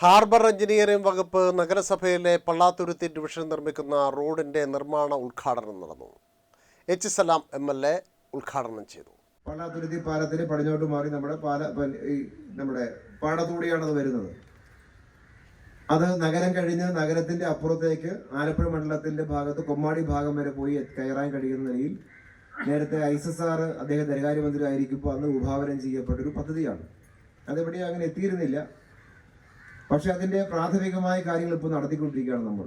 Harbour engineering വകുപ്പ് നഗരസഭയിലെ Pallathuruthy division നിർമ്മിക്കുന്ന റോഡിന്റെ നിർമ്മാണ ഉദ്ഘാടനം നടന്നു. H Salam M L A ഉദ്ഘാടനം ചെയ്തു. പള്ളാത്തുരുത്തി പാലത്തിന് പടിഞ്ഞോട്ട് മാറി നമ്മുടെ പാല നമ്മുടെ പാടത്തൂടിയാണത് വരുന്നത്. അത് നഗരം കഴിഞ്ഞ് നഗരത്തിന്റെ അപ്പുറത്തേക്ക് ആലപ്പുഴ മണ്ഡലത്തിന്റെ ഭാഗത്ത് കൊമ്മാടി ഭാഗം വരെ പോയി കയറാൻ കഴിയുന്ന നിലയിൽ നേരത്തെ ഐസസ് ആർ അദ്ദേഹം ധനകാര്യമന്ത്രി ആയിരിക്കുമ്പോൾ അന്ന് വിഭാവനം ചെയ്യപ്പെട്ടൊരു പദ്ധതിയാണ്. അതെവിടെ അങ്ങനെ എത്തിയിരുന്നില്ല. പക്ഷെ അതിന്റെ പ്രാഥമികമായ കാര്യങ്ങൾ ഇപ്പോൾ നടത്തിക്കൊണ്ടിരിക്കുകയാണ് നമ്മൾ.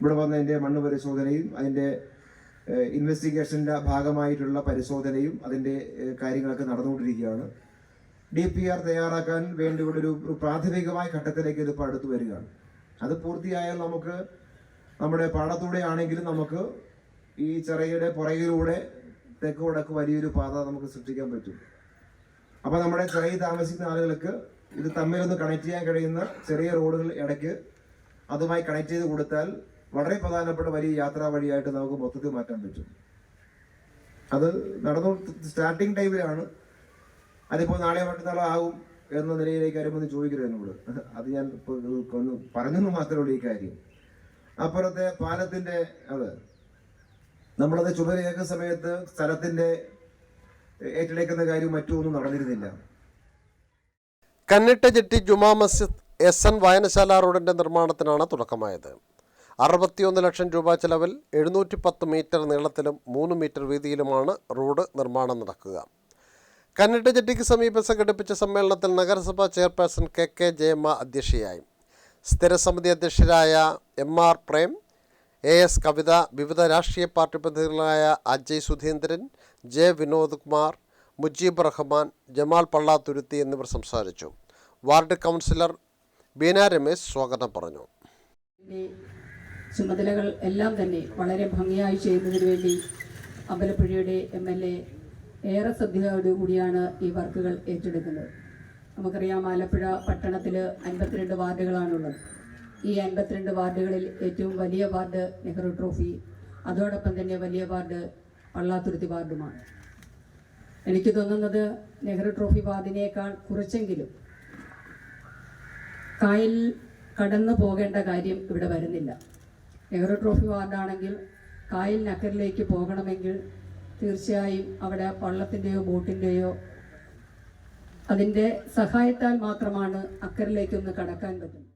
ഇവിടെ വന്ന വന്നതിന്റെ മണ്ണ് പരിശോധനയും അതിന്റെ ഇൻവെസ്റ്റിഗേഷന്റെ ഭാഗമായിട്ടുള്ള പരിശോധനയും അതിന്റെ ഏഹ്, കാര്യങ്ങളൊക്കെ നടന്നുകൊണ്ടിരിക്കുകയാണ്. ഡി പി ആർ തയ്യാറാക്കാൻ വേണ്ടി ഇവിടെ ഒരു പ്രാഥമികമായ ഘട്ടത്തിലേക്ക് ഇതിപ്പോൾ അടുത്ത് വരികയാണ്. അത് പൂർത്തിയായാൽ നമുക്ക് നമ്മുടെ പാടത്തൂടെ ആണെങ്കിലും നമുക്ക് ഈ ചെറിയയുടെ പുറകിലൂടെ തെക്ക് വടക്ക് വലിയൊരു പാത നമുക്ക് സൃഷ്ടിക്കാൻ പറ്റും. അപ്പോൾ നമ്മുടെ ചെറിയ താമസിക്കുന്ന ആളുകൾക്ക് ഇത് തമ്മിൽ ഒന്ന് കണക്ട് ചെയ്യാൻ കഴിയുന്ന ചെറിയ റോഡുകൾ ഇടയ്ക്ക് അതുമായി കണക്ട് ചെയ്ത് കൊടുത്താൽ വളരെ പ്രധാനപ്പെട്ട വലിയ യാത്രാ വഴിയായിട്ട് നമുക്ക് മൊത്തത്തിൽ മാറ്റാൻ പറ്റും. അത് നടന്നു സ്റ്റാർട്ടിങ് ടൈമിലാണ് അതിപ്പോൾ നാളെ മറ്റന്നാളോ ആകും എന്ന നിലയിലേക്ക് ആരും ചോദിക്കരുത് എന്നോട്. അത് ഞാൻ പറഞ്ഞെന്ന് മാത്രമേ ഉള്ളൂ ഈ കാര്യം. അപ്പുറത്തെ പാലത്തിന്റെ അത്. നമ്മളത് ചുമതലയേക്കുന്ന സമയത്ത് സ്ഥലത്തിന്റെ ഏറ്റെടുക്കുന്ന കാര്യം മറ്റൊന്നും നടന്നിരുന്നില്ല. Kannitta jetty Juma Masjid S N വായനശാല റോഡിന്റെ നിർമ്മാണത്തിനാണ് തുടക്കമായത്. അറുപത്തിയൊന്ന് ലക്ഷം രൂപ ചെലവിൽ എഴുന്നൂറ്റി പത്ത് മീറ്റർ നീളത്തിലും മൂന്ന് മീറ്റർ വീതിയിലുമാണ് റോഡ് നിർമ്മാണം നടക്കുക. കന്നിട്ട ജെട്ടിക്ക് സമീപം സംഘടിപ്പിച്ച സമ്മേളനത്തിൽ നഗരസഭാ ചെയർപേഴ്സൺ കെ കെ ജയമ്മ അധ്യക്ഷയായി. സ്ഥിരസമിതി അധ്യക്ഷരായ M R Prem A S Kavitha വിവിധ രാഷ്ട്രീയ പാർട്ടി പ്രതിനിധികളായ അജയ് സുധീന്ദ്രൻ ജെ വിനോദ് കുമാർ മുജീബ് റഹ്മാൻ ജമാൽ പള്ളാത്തുരുത്തി എന്നിവർ സംസാരിച്ചു. വാർഡ് കൗൺസിലർ ബീന രമേശ് സ്വാഗതം പറഞ്ഞു. ചുമതലകൾ എല്ലാം തന്നെ വളരെ ഭംഗിയായി ചെയ്യുന്നതിന് വേണ്ടി അമ്പലപ്പുഴയുടെ എം എൽ എ ഏറെ ശ്രദ്ധയോടുകൂടിയാണ് ഈ വർക്കുകൾ ഏറ്റെടുക്കുന്നത്. നമുക്കറിയാം ആലപ്പുഴ പട്ടണത്തിൽ അൻപത്തിരണ്ട് വാർഡുകളാണുള്ളത്. ഈ അൻപത്തിരണ്ട് വാർഡുകളിൽ ഏറ്റവും വലിയ വാർഡ് നെഹ്റു ട്രോഫി അതോടൊപ്പം തന്നെ വലിയ വാർഡ് പള്ളാത്തുരുത്തി വാർഡുമാണ്. എനിക്ക് തോന്നുന്നത് നെഹ്റു ട്രോഫി വാതിനേക്കാൾ കുറച്ചെങ്കിലും കായൽ കടന്നു പോകേണ്ട കാര്യം ഇവിടെ വരുന്നില്ല. നെഹ്റു ട്രോഫി വാർഡാണെങ്കിൽ കായലിനക്കരയിലേക്ക് പോകണമെങ്കിൽ തീർച്ചയായും അവിടെ വള്ളത്തിന്റെയോ ബോട്ടിന്റെയോ അതിന്റെ സഹായത്താൽ മാത്രമാണ് അക്കരയിലേക്കൊന്ന് കടക്കാൻ പറ്റുന്നത്.